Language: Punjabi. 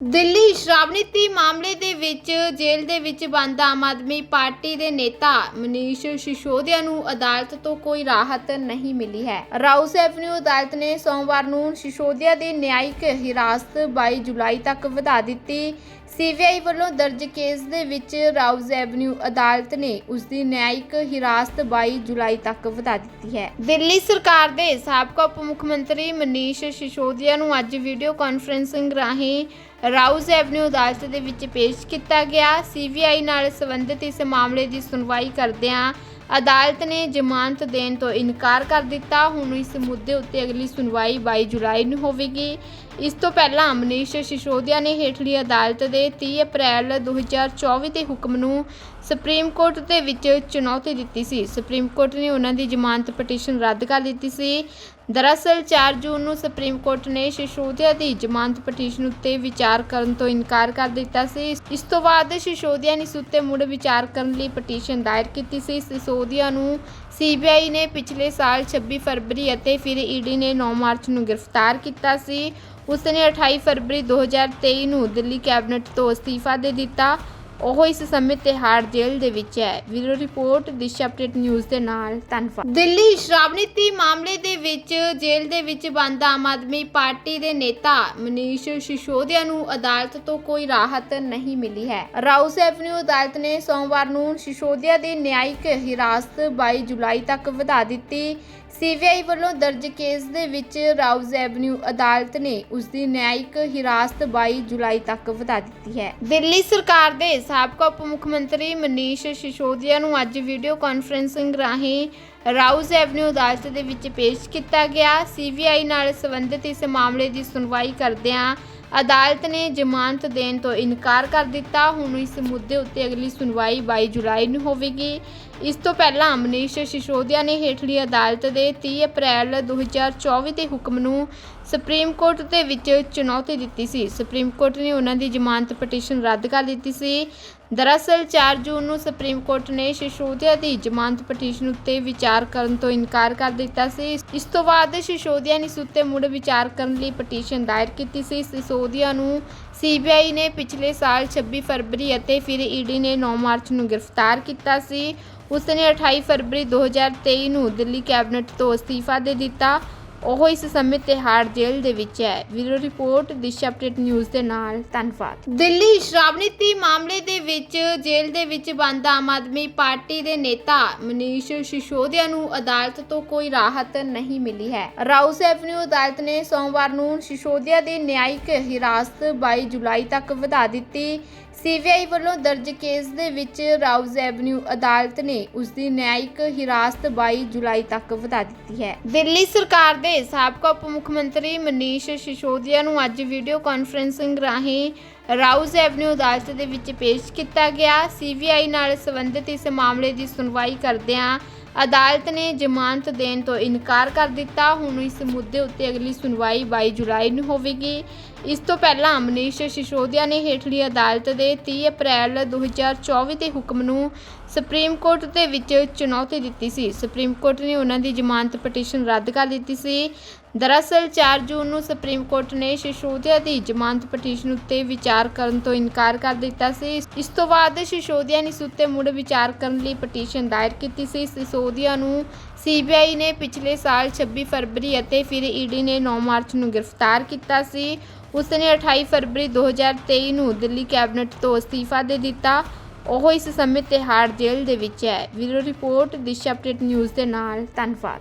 ਦਿੱਲੀ ਸ਼ਰਾਬਨੀਤੀ ਮਾਮਲੇ ਦੇ ਵਿੱਚ ਜੇਲ੍ਹ ਦੇ ਵਿੱਚ ਬੰਦ ਆਮ ਆਦਮੀ ਪਾਰਟੀ ਦੇ ਨੇਤਾ ਮਨੀਸ਼ ਸਿਸੋਦੀਆ ਨੂੰ ਅਦਾਲਤ ਤੋਂ ਕੋਈ ਰਾਹਤ ਨਹੀਂ ਮਿਲੀ ਹੈ। ਰਾਉਸ ਐਵਨਿਊ ਅਦਾਲਤ ਨੇ ਸੋਮਵਾਰ ਨੂੰ ਸਿਸੋਦੀਆ ਦੀ ਨਿਆਇਕ ਹਿਰਾਸਤ 22 ਜੁਲਾਈ ਤੱਕ ਵਧਾ ਦਿੱਤੀ। ਸੀਬੀਆਈ ਵੱਲੋਂ ਦਰਜ ਕੇਸ ਦੇ ਵਿੱਚ ਰਾਉਜ਼ ਐਵਨਿਊ ਅਦਾਲਤ ਨੇ ਉਸ ਦੀ ਨਿਆਇਕ ਹਿਰਾਸਤ 22 ਜੁਲਾਈ ਤੱਕ ਵਧਾ ਦਿੱਤੀ ਹੈ। ਦਿੱਲੀ ਸਰਕਾਰ ਦੇ ਸਾਬਕਾ ਉਪ ਮੁੱਖ ਮੰਤਰੀ ਮਨੀਸ਼ ਸਿਸੋਦੀਆ ਨੂੰ ਅੱਜ ਵੀਡੀਓ ਕਾਨਫਰੰਸਿੰਗ ਰਾਹੀਂ ਰਾਉਜ਼ ਐਵਨਿਊ ਅਦਾਲਤ ਦੇ ਵਿੱਚ ਪੇਸ਼ ਕੀਤਾ ਗਿਆ। ਸੀਬੀਆਈ ਨਾਲ ਸੰਬੰਧਿਤ ਇਸ ਮਾਮਲੇ ਦੀ ਸੁਣਵਾਈ ਕਰਦਿਆਂ ਅਦਾਲਤ ਨੇ ਜ਼ਮਾਨਤ ਦੇਣ ਤੋਂ ਇਨਕਾਰ ਕਰ ਦਿੱਤਾ। ਹੁਣ ਇਸ ਮੁੱਦੇ ਉੱਤੇ ਅਗਲੀ ਸੁਣਵਾਈ 22 ਜੁਲਾਈ ਨੂੰ ਹੋਵੇਗੀ। ਇਸ ਤੋਂ ਪਹਿਲਾਂ ਮਨੀਸ਼ ਸਿਸੋਦੀਆ ਨੇ ਹੇਠਲੀ ਅਦਾਲਤ ਦੇ 30 ਅਪ੍ਰੈਲ 2024 ਦੇ ਹੁਕਮ ਨੂੰ ਸੁਪਰੀਮ ਕੋਰਟ ਦੇ ਵਿੱਚ ਚੁਣੌਤੀ ਦਿੱਤੀ ਸੀ। ਸੁਪਰੀਮ ਕੋਰਟ ਨੇ ਉਹਨਾਂ ਦੀ ਜ਼ਮਾਨਤ ਪਟੀਸ਼ਨ ਰੱਦ ਕਰ ਦਿੱਤੀ ਸੀ। ਦਰਅਸਲ 4 ਜੂਨ ਨੂੰ ਸੁਪਰੀਮ ਕੋਰਟ ਨੇ ਸਿਸੋਦੀਆ ਦੀ ਜ਼ਮਾਨਤ ਪਟੀਸ਼ਨ ਉੱਤੇ ਵਿਚਾਰ ਕਰਨ ਤੋਂ ਇਨਕਾਰ ਕਰ ਦਿੱਤਾ ਸੀ। ਇਸ ਤੋਂ ਬਾਅਦ ਸਿਸੋਦੀਆ ਨੇ ਇਸ ਉੱਤੇ ਮੁੜ ਵਿਚਾਰ ਕਰਨ ਲਈ ਪਟੀਸ਼ਨ ਦਾਇਰ ਕੀਤੀ ਸੀ। ਸਿਸੋਦੀਆ ਨੂੰ ਸੀਬੀਆਈ ਨੇ ਪਿਛਲੇ ਸਾਲ 26 ਫਰਵਰੀ ਅਤੇ ਫਿਰ ਈਡੀ ਨੇ 9 ਮਾਰਚ ਨੂੰ ਗ੍ਰਿਫਤਾਰ ਕੀਤਾ ਸੀ। ਉਸ ਨੇ 28 ਫਰਵਰੀ 2023 ਨੂੰ ਦਿੱਲੀ ਕੈਬਨਿਟ ਤੋਂ ਅਸਤੀਫਾ ਦੇ ਦਿੱਤਾ। ਉਹ ਇਸ ਸਮੇਂ ਤਿਹਾੜ ਜੇਲ੍ਹ ਦੇ ਵਿੱਚ ਹੈ। Video report, Disha update news ਦੇ ਨਾਲ ਧੰਨਵਾਦ ਦਿੱਲੀ ਸ਼ਰਾਬ ਨੀਤੀ ਮਾਮਲੇ ਦੇ ਵਿੱਚ ਜੇਲ੍ਹ ਦੇ ਵਿੱਚ ਬੰਦ ਆਮ ਆਦਮੀ ਪਾਰਟੀ ਦੇ ਨੇਤਾ ਮਨੀਸ਼ ਸਿਸੋਦੀਆ ਨੂੰ ਅਦਾਲਤ ਤੋਂ ਕੋਈ ਰਾਹਤ ਨਹੀਂ ਮਿਲੀ ਹੈ। ਰਾਉਸ ਐਵਨਿਊ ਅਦਾਲਤ ਨੇ ਸੋਮਵਾਰ ਨੂੰ ਸਿਸੋਦੀਆ ਦੀ ਨਿਆਇਕ ਹਿਰਾਸਤ 22 ਜੁਲਾਈ ਤੱਕ ਵਧਾ ਦਿੱਤੀ। ਸੀਬੀਆਈ ਵੱਲੋਂ ਦਰਜ ਕੇਸ ਦੇ ਵਿੱਚ ਰਾਉਜ਼ ਐਵਨਿਊ ਅਦਾਲਤ ਨੇ ਉਸ ਦੀ ਨਿਆਇਕ ਹਿਰਾਸਤ 22 ਜੁਲਾਈ ਤੱਕ ਵਧਾ ਦਿੱਤੀ ਹੈ। ਦਿੱਲੀ ਸਰਕਾਰ ਦੇ ਸਾਬਕਾ ਉਪ ਮੁੱਖ ਮੰਤਰੀ ਮਨੀਸ਼ ਸਿਸੋਦੀਆ ਨੂੰ ਅੱਜ ਵੀਡੀਓ ਕਾਨਫਰੰਸਿੰਗ ਰਾਹੀਂ ਰਾਉਜ਼ ਐਵਨਿਊ ਅਦਾਲਤ ਦੇ ਵਿੱਚ ਪੇਸ਼ ਕੀਤਾ ਗਿਆ। ਸੀਬੀਆਈ ਨਾਲ ਸੰਬੰਧਿਤ ਇਸ ਮਾਮਲੇ ਦੀ ਸੁਣਵਾਈ ਕਰਦਿਆਂ ਅਦਾਲਤ ਨੇ ਜ਼ਮਾਨਤ ਦੇਣ ਤੋਂ ਇਨਕਾਰ ਕਰ ਦਿੱਤਾ। ਹੁਣ ਇਸ ਮੁੱਦੇ ਉੱਤੇ ਅਗਲੀ ਸੁਣਵਾਈ 22 ਜੁਲਾਈ ਨੂੰ ਹੋਵੇਗੀ। ਇਸ ਤੋਂ ਪਹਿਲਾਂ ਮਨੀਸ਼ ਸਿਸੋਦੀਆ ਨੇ ਹੇਠਲੀ ਅਦਾਲਤ ਦੇ 30 ਅਪ੍ਰੈਲ 2024 ਦੇ ਹੁਕਮ ਨੂੰ ਸੁਪਰੀਮ ਕੋਰਟ ਦੇ ਵਿੱਚ ਚੁਣੌਤੀ ਦਿੱਤੀ ਸੀ। ਸੁਪਰੀਮ ਕੋਰਟ ਨੇ ਉਹਨਾਂ ਦੀ ਜ਼ਮਾਨਤ ਪਟੀਸ਼ਨ ਰੱਦ ਕਰ ਦਿੱਤੀ ਸੀ। ਦਰਅਸਲ 4 ਜੂਨ ਨੂੰ ਸੁਪਰੀਮ ਕੋਰਟ ਨੇ ਸਿਸੋਦੀਆ ਦੀ ਜ਼ਮਾਨਤ ਪਟੀਸ਼ਨ ਉੱਤੇ ਵਿਚਾਰ ਕਰਨ ਤੋਂ ਇਨਕਾਰ ਕਰ ਦਿੱਤਾ ਸੀ। ਇਸ ਤੋਂ ਬਾਅਦ ਸਿਸੋਦੀਆ ਨੇ ਇਸ ਉੱਤੇ ਮੁੜ ਵਿਚਾਰ ਕਰਨ ਲਈ ਪਟੀਸ਼ਨ ਦਾਇਰ ਕੀਤੀ ਸੀ। ਸਿਸੋਦੀਆ ਨੂੰ ਸੀਬੀਆਈ ਨੇ ਪਿਛਲੇ ਸਾਲ 26 ਫਰਵਰੀ ਅਤੇ ਫਿਰ ਈਡੀ ਨੇ 9 ਮਾਰਚ ਨੂੰ ਗ੍ਰਿਫਤਾਰ ਕੀਤਾ ਸੀ। ਉਸ ਨੇ 28 ਫਰਵਰੀ 2023 ਨੂੰ ਦਿੱਲੀ ਕੈਬਨਿਟ ਤੋਂ ਅਸਤੀਫਾ ਦੇ ਦਿੱਤਾ। ਉਹ ਇਸ ਸਮੇਂ ਤਿਹਾੜ ਜੇਲ੍ਹ ਦੇ ਵਿੱਚ ਹੈ। Video report, Disha update news ਦੇ ਨਾਲ ਧੰਨਵਾਦ। ਦਿੱਲੀ ਸ਼ਰਾਬ ਨੀਤੀ ਮਾਮਲੇ ਦੇ ਵਿੱਚ ਜੇਲ੍ਹ ਦੇ ਵਿੱਚ ਬੰਦ ਆਮ ਆਦਮੀ ਪਾਰਟੀ ਦੇ ਨੇਤਾ ਮਨੀਸ਼ ਸਿਸੋਦੀਆ ਨੂੰ ਅਦਾਲਤ ਤੋਂ ਕੋਈ ਰਾਹਤ ਨਹੀਂ ਮਿਲੀ ਹੈ। ਰਾਉਸ ਐਵਨਿਊ ਅਦਾਲਤ ਨੇ ਸੋਮਵਾਰ ਨੂੰ ਸਿਸੋਦੀਆ ਦੀ ਨਿਆਇਕ ਹਿਰਾਸਤ 22 ਜੁਲਾਈ ਤੱਕ ਵਧਾ ਦਿੱਤੀ। ਸੀਬੀਆਈ ਵੱਲੋਂ ਦਰਜ ਕੇਸ ਦੇ ਵਿੱਚ ਰਾਉਜ਼ ਐਵਨਿਊ ਅਦਾਲਤ ਨੇ ਉਸ ਦੀ ਨਿਆਇਕ ਹਿਰਾਸਤ 22 ਜੁਲਾਈ ਤੱਕ ਵਧਾ ਦਿੱਤੀ ਹੈ। ਦਿੱਲੀ ਸਰਕਾਰ ਦੇ ਸਾਬਕਾ ਉਪ ਮੁੱਖ ਮੰਤਰੀ ਮਨੀਸ਼ ਸਿਸੋਦੀਆ ਨੂੰ ਅੱਜ ਵੀਡੀਓ ਕਾਨਫਰੰਸਿੰਗ ਰਾਹੀਂ ਰਾਉਜ਼ ਐਵਨਿਊ ਅਦਾਲਤ ਦੇ ਵਿੱਚ ਪੇਸ਼ ਕੀਤਾ ਗਿਆ। ਸੀਬੀਆਈ ਨਾਲ ਸੰਬੰਧਿਤ ਇਸ ਮਾਮਲੇ ਦੀ ਸੁਣਵਾਈ ਕਰਦਿਆਂ ਅਦਾਲਤ ਨੇ ਜ਼ਮਾਨਤ ਦੇਣ ਤੋਂ ਇਨਕਾਰ ਕਰ ਦਿੱਤਾ। ਹੁਣ ਇਸ ਮੁੱਦੇ ਉੱਤੇ ਅਗਲੀ ਸੁਣਵਾਈ 22 ਜੁਲਾਈ ਨੂੰ ਹੋਵੇਗੀ। ਇਸ ਤੋਂ ਪਹਿਲਾਂ ਮਨੀਸ਼ ਸਿਸੋਦੀਆ ਨੇ ਹੇਠਲੀ ਅਦਾਲਤ ਦੇ 30 ਅਪ੍ਰੈਲ 2024 ਦੇ ਹੁਕਮ ਨੂੰ ਸੁਪਰੀਮ ਕੋਰਟ ਦੇ ਵਿੱਚ ਚੁਣੌਤੀ ਦਿੱਤੀ ਸੀ। ਸੁਪਰੀਮ ਕੋਰਟ ਨੇ ਉਹਨਾਂ ਦੀ ਜ਼ਮਾਨਤ ਪਟੀਸ਼ਨ ਰੱਦ ਕਰ ਦਿੱਤੀ ਸੀ। ਦਰਅਸਲ 4 ਜੂਨ ਨੂੰ ਸੁਪਰੀਮ ਕੋਰਟ ਨੇ ਸਿਸੋਦੀਆ ਦੀ ਜ਼ਮਾਨਤ ਪਟੀਸ਼ਨ ਉੱਤੇ ਵਿਚਾਰ ਕਰਨ ਤੋਂ ਇਨਕਾਰ ਕਰ ਦਿੱਤਾ ਸੀ। ਇਸ ਤੋਂ ਬਾਅਦ ਸਿਸੋਦੀਆ ਨੇ ਇਸ ਉੱਤੇ ਮੁੜ ਵਿਚਾਰ ਕਰਨ ਲਈ ਪਟੀਸ਼ਨ ਦਾਇਰ ਕੀਤੀ ਸੀ। ਸਿਸੋਦੀਆ ਨੂੰ ਸੀਬੀਆਈ ਨੇ ਪਿਛਲੇ ਸਾਲ 26 ਫਰਵਰੀ ਅਤੇ ਫਿਰ ਈਡੀ ਨੇ 9 ਮਾਰਚ ਨੂੰ ਗ੍ਰਿਫਤਾਰ ਕੀਤਾ ਸੀ। ਉਸ ਨੇ 28 ਫਰਵਰੀ 2023 ਨੂੰ ਦਿੱਲੀ ਕੈਬਨਿਟ ਤੋਂ ਅਸਤੀਫਾ ਦੇ ਦਿੱਤਾ। ਉਹ ਇਸ ਸਮੇਂ ਤਿਹਾੜ ਜੇਲ੍ਹ ਦੇ ਵਿੱਚ ਹੈ। Video report, Disha update news ਦੇ ਨਾਲ। ਧੰਨਵਾਦ।